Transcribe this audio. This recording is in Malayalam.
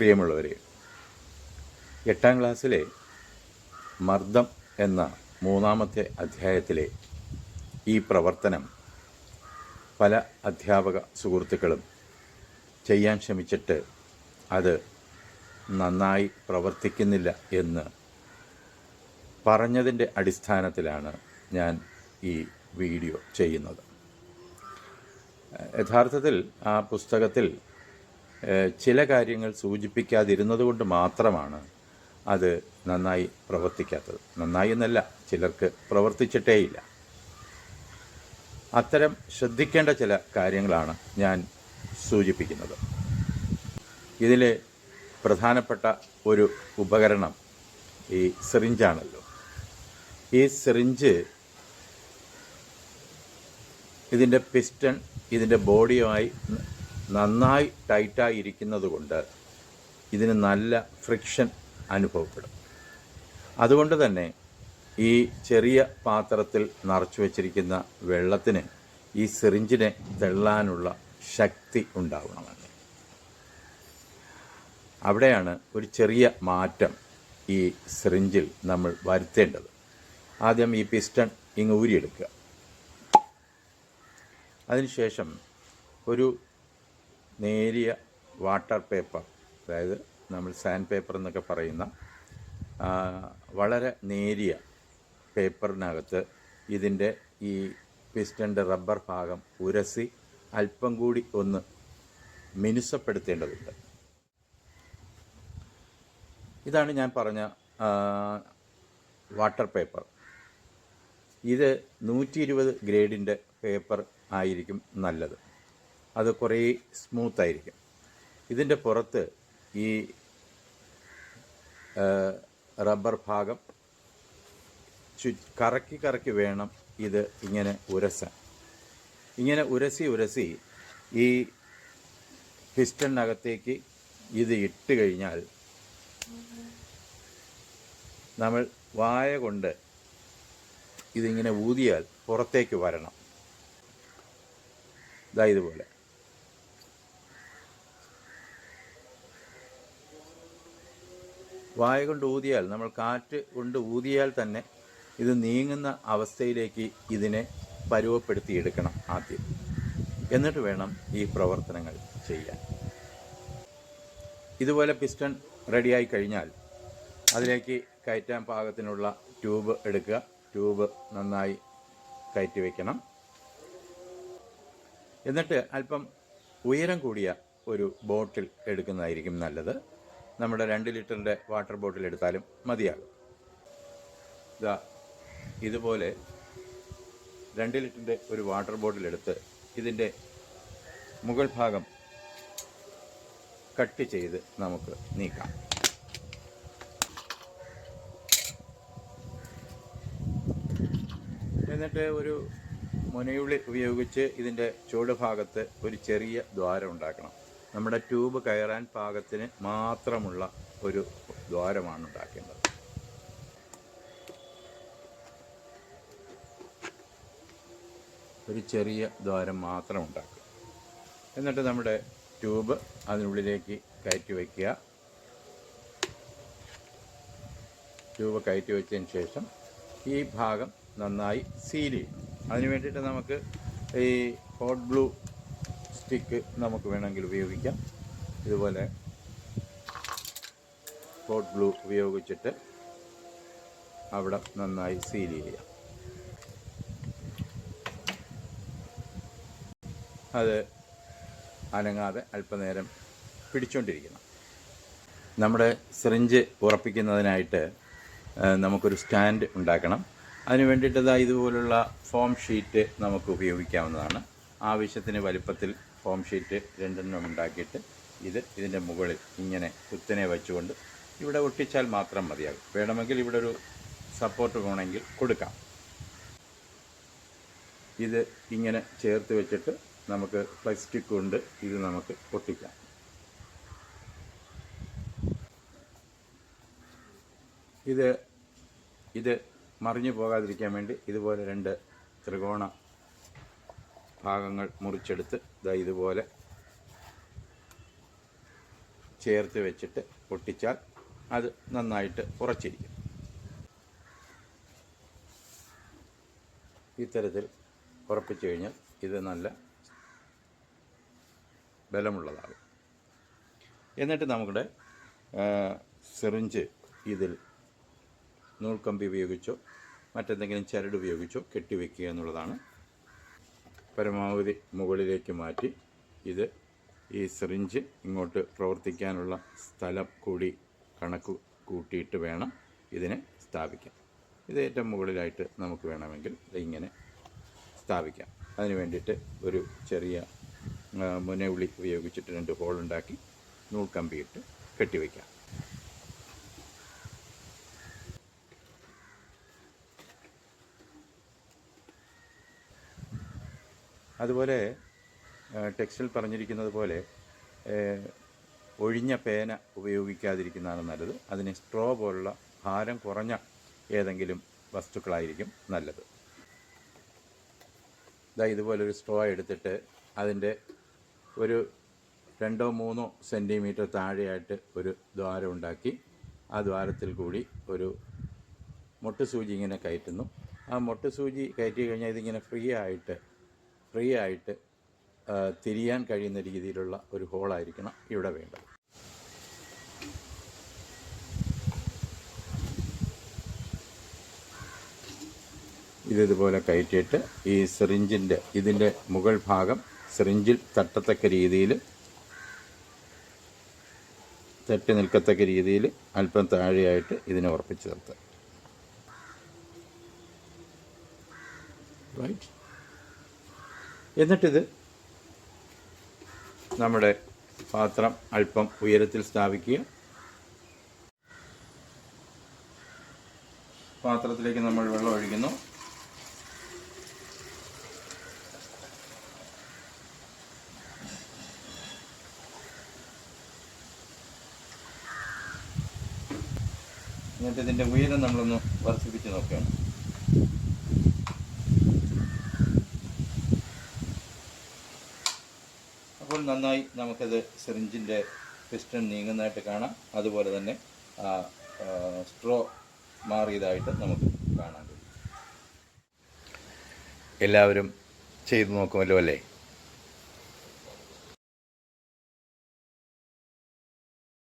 പ്രിയമുള്ളവരെ എട്ടാം ക്ലാസ്സിലെ മർദ്ദം എന്ന മൂന്നാമത്തെ അധ്യായത്തിലെ ഈ പ്രവർത്തനം പല അധ്യാപക സുഹൃത്തുക്കളും ചെയ്യാൻ ശ്രമിച്ചിട്ട് അത് നന്നായി പ്രവർത്തിക്കുന്നില്ല എന്ന് പറഞ്ഞതിന്റെ അടിസ്ഥാനത്തിലാണ് ഞാൻ ഈ വീഡിയോ ചെയ്യുന്നത്. യഥാർത്ഥത്തിൽ ആ പുസ്തകത്തിൽ ചില കാര്യങ്ങൾ സൂചിപ്പിക്കാതിരുന്നത് കൊണ്ട് മാത്രമാണ് അത് നന്നായി പ്രവർത്തിക്കാത്തത്. നന്നായി എന്നല്ല ചിലർക്ക് പ്രവർത്തിച്ചിട്ടേയില്ല. അത്തരം ശ്രദ്ധിക്കേണ്ട ചില കാര്യങ്ങളാണ് ഞാൻ സൂചിപ്പിക്കുന്നത്. ഇതിലെ പ്രധാനപ്പെട്ട ഒരു ഉപകരണം ഈ സിറിഞ്ചാണല്ലോ. ഈ സിറിഞ്ച് ഇതിന്റെ പിസ്റ്റൺ ഇതിന്റെ ബോഡിയുമായി നന്നായി ടൈറ്റായി ഇരിക്കുന്നത് കൊണ്ട് ഇതിന് നല്ല ഫ്രിക്ഷൻ അനുഭവപ്പെടും. അതുകൊണ്ട് തന്നെ ഈ ചെറിയ പാത്രത്തിൽ നിറച്ചു വച്ചിരിക്കുന്ന വെള്ളത്തിന് ഈ സിറിഞ്ചിനെ തെള്ളാനുള്ള ശക്തി ഉണ്ടാവണമെന്ന്. അവിടെയാണ് ഒരു ചെറിയ മാറ്റം ഈ സിറിഞ്ചിൽ നമ്മൾ വരുത്തേണ്ടത്. ആദ്യം ഈ പിസ്റ്റൺ ഇങ്ങ് ഊരിയെടുക്കുക. അതിനുശേഷം ഒരു നേരിയ വാട്ടർ പേപ്പർ അതായത് നമ്മൾ സാൻഡ് പേപ്പർ എന്നൊക്കെ പറയുന്ന വളരെ നേരിയ പേപ്പറിനകത്ത് ഇതിന്റെ ഈ പിസ്റ്റന്റെ റബ്ബർ ഭാഗം ഉരസി അല്പം കൂടി ഒന്ന് മിനുസപ്പെടുത്തേണ്ടതുണ്ട്. ഇതാണ് ഞാൻ പറഞ്ഞ വാട്ടർ പേപ്പർ. ഇത് നൂറ്റി ഇരുപത് ഗ്രേഡിന്റെ പേപ്പർ ആയിരിക്കും നല്ലത്. അത് കുറേ സ്മൂത്ത് ആയിരിക്കും ഇതിന്റെ പുറത്ത് ഈ റബ്ബർ ഭാഗം ചു കറക്കി കറക്കി വേണം ഇത് ഇങ്ങനെ ഉരസാൻ. ഇങ്ങനെ ഉരസി ഉരസി ഈ പിസ്റ്റണിനകത്തേക്ക് ഇത് ഇട്ട് കഴിഞ്ഞാൽ നമ്മൾ വായ കൊണ്ട് ഇതിങ്ങനെ ഊതിയാൽ പുറത്തേക്ക് വരണം. ഇതാ ഇതുപോലെ. വായ കൊണ്ട് ഊതിയാൽ നമ്മൾ കാറ്റ് കൊണ്ട് ഊതിയാൽ തന്നെ ഇത് നീങ്ങുന്ന അവസ്ഥയിലേക്ക് ഇതിനെ പരുവപ്പെടുത്തിയെടുക്കണം ആദ്യം. എന്നിട്ട് വേണം ഈ പ്രവർത്തനങ്ങൾ ചെയ്യാൻ. ഇതുപോലെ പിസ്റ്റൺ റെഡിയായി കഴിഞ്ഞാൽ അതിലേക്ക് കയറ്റാൻ പാകത്തിനുള്ള ട്യൂബ് എടുക്കുക. ട്യൂബ് നന്നായി കയറ്റി വയ്ക്കണം എന്നിട്ട് അല്പം ഉയരം കൂടിയ ഒരു ബോട്ടിൽ എടുക്കുന്നതായിരിക്കും നല്ലത്. നമ്മുടെ രണ്ട് ലിറ്ററിന്റെ വാട്ടർ ബോട്ടിൽ എടുത്താലും മതിയാകും. ഇതാ ഇതുപോലെ രണ്ട് ലിറ്ററിന്റെ ഒരു വാട്ടർ ബോട്ടിൽ എടുത്ത് ഇതിന്റെ മുകൾ ഭാഗം കട്ട് ചെയ്ത് നമുക്ക് നീക്കാം. എന്നിട്ട് ഒരു മുനയുള്ളി ഉപയോഗിച്ച് ഇതിന്റെ ചുവട് ഭാഗത്ത് ഒരു ചെറിയ ദ്വാരം ഉണ്ടാക്കണം. നമ്മുടെ ട്യൂബ് കയറാൻ പാകത്തിന് മാത്രമുള്ള ഒരു ദ്വാരമാണ് ഉണ്ടാക്കേണ്ടത്. ഒരു ചെറിയ ദ്വാരം മാത്രം ഉണ്ടാക്കുക. എന്നിട്ട് നമ്മുടെ ട്യൂബ് അതിനുള്ളിലേക്ക് കയറ്റി വയ്ക്കുക. ട്യൂബ് കയറ്റി വെച്ചതിന് ശേഷം ഈ ഭാഗം നന്നായി സീൽ ചെയ്യും അതിന് വേണ്ടിയിട്ട് നമുക്ക് ഈ ഹോട്ട് ഗ്ലൂ സ്റ്റിക്ക് നമുക്ക് വേണമെങ്കിൽ ഉപയോഗിക്കാം. ഇതുപോലെ ഹോട്ട് ഗ്ലൂ ഉപയോഗിച്ചിട്ട് അവിടെ നന്നായി സീൽ ചെയ്യാം. അത് അനങ്ങാതെ അല്പനേരം പിടിച്ചുകൊണ്ടിരിക്കണം നമ്മുടെ സിറിഞ്ച് ഉറപ്പിക്കുന്നതിനായിട്ട് നമുക്കൊരു സ്റ്റാൻഡ് ഉണ്ടാക്കണം. അതിന് വേണ്ടിയിട്ട് ദാ ഇതുപോലുള്ള ഫോം ഷീറ്റ് നമുക്ക് ഉപയോഗിക്കാവുന്നതാണ്. ആവശ്യത്തിന് വലിപ്പത്തിൽ ഫോം ഷീറ്റ് രണ്ടെണ്ണം ഉണ്ടാക്കിയിട്ട് ഇത് ഇതിന്റെ മുകളിൽ ഇങ്ങനെ കുത്തനെ വെച്ചുകൊണ്ട് ഇവിടെ ഒട്ടിച്ചാൽ മാത്രം മതിയാകും. വേണമെങ്കിൽ ഇവിടെ ഒരു സപ്പോർട്ട് വേണമെങ്കിൽ കൊടുക്കാം. ഇത് ഇങ്ങനെ ചേർത്ത് വെച്ചിട്ട് നമുക്ക് പ്ലാസ്റ്റിക് കൊണ്ട് ഇത് നമുക്ക് ഒട്ടിക്കാം ഇത് ഇത് മറിഞ്ഞു പോകാതിരിക്കാൻ വേണ്ടി ഇതുപോലെ രണ്ട് ത്രികോണ ഭാഗങ്ങൾ മുറിച്ചെടുത്ത് ഇതാ ഇതുപോലെ ചേർത്ത് വെച്ചിട്ട് പൊട്ടിച്ചാൽ അത് നന്നായിട്ട് ഉറച്ചിരിക്കും. ഇത്തരത്തിൽ ഉറപ്പിച്ചു കഴിഞ്ഞാൽ ഇത് നല്ല ബലമുള്ളതാകും എന്നിട്ട് നമ്മുടെ സിറിഞ്ച് ഇതിൽ നൂൽക്കമ്പി ഉപയോഗിച്ചോ മറ്റെന്തെങ്കിലും ചരട് ഉപയോഗിച്ചോ കെട്ടിവെക്കുക എന്നുള്ളതാണ് പരമാവധി മുകളിലേക്ക് മാറ്റി ഇത് ഈ സിറിഞ്ച് ഇങ്ങോട്ട് പ്രവർത്തിക്കാനുള്ള സ്ഥലം കൂടി കണക്ക് കൂട്ടിയിട്ട് വേണം ഇതിനെ സ്ഥാപിക്കാൻ. ഇത് ഏറ്റവും മുകളിലായിട്ട് നമുക്ക് വേണമെങ്കിൽ ഇങ്ങനെ സ്ഥാപിക്കാം. അതിന് വേണ്ടിയിട്ട് ഒരു ചെറിയ മുനവിളി ഉപയോഗിച്ചിട്ട് രണ്ട് ഹോളുണ്ടാക്കി നൂൽ നൂൽക്കമ്പിയിട്ട് കെട്ടിവെക്കാം. അതുപോലെ ടെക്സ്റ്റിൽ പറഞ്ഞിരിക്കുന്നത് പോലെ ഒഴിഞ്ഞ പേന ഉപയോഗിക്കാതിരിക്കുന്നതാണ് നല്ലത്. അതിന് സ്ട്രോ പോലുള്ള ഭാരം കുറഞ്ഞ ഏതെങ്കിലും വസ്തുക്കളായിരിക്കും നല്ലത്. ഇതാ ഇതുപോലൊരു സ്ട്രോ എടുത്തിട്ട് അതിന്റെ ഒരു രണ്ടോ മൂന്നോ സെന്റിമീറ്റർ താഴെയായിട്ട് ഒരു ദ്വാരം ഉണ്ടാക്കി ആ ദ്വാരത്തിൽ കൂടി ഒരു മുട്ടുസൂചി ഇങ്ങനെ കയറ്റുന്നു. ആ മുട്ടുസൂചി കയറ്റി കഴിഞ്ഞാൽ ഇതിങ്ങനെ ഫ്രീ ആയിട്ട് ഫ്രീ ആയിട്ട് തിരിയാൻ കഴിയുന്ന രീതിയിലുള്ള ഒരു ഹോളായിരിക്കണം ഇവിടെ വേണ്ടത്. ഇതിതുപോലെ കയറ്റിയിട്ട് ഈ സിറിഞ്ചിന്റെ ഇതിന്റെ മുകൾ ഭാഗം സിറിഞ്ചിൽ തട്ടത്തക്ക രീതിയിൽ തട്ടി നിൽക്കത്തക്ക രീതിയിൽ അല്പം താഴെയായിട്ട് ഇതിനെ ഉറപ്പിച്ച് നിർത്തുക റൈറ്റ് എന്നിട്ടിത് നമ്മുടെ പാത്രം അല്പം ഉയരത്തിൽ സ്ഥാപിക്കുക. പാത്രത്തിലേക്ക് നമ്മൾ വെള്ളം ഒഴിക്കുന്നു. എന്നിട്ട് ഇതിന്റെ ഉയരം നമ്മളൊന്ന് വർദ്ധിപ്പിച്ച് നോക്കുകയാണ്. നന്നായി നമുക്കത് സിറിഞ്ചിന്റെ പിസ്റ്റൺ നീങ്ങുന്നതായിട്ട് കാണാം. അതുപോലെ തന്നെ സ്ട്രോ മാറിയതായിട്ട് നമുക്ക് കാണാൻ കഴിയും. എല്ലാവരും ചെയ്തു നോക്കുമല്ലോ അല്ലേ?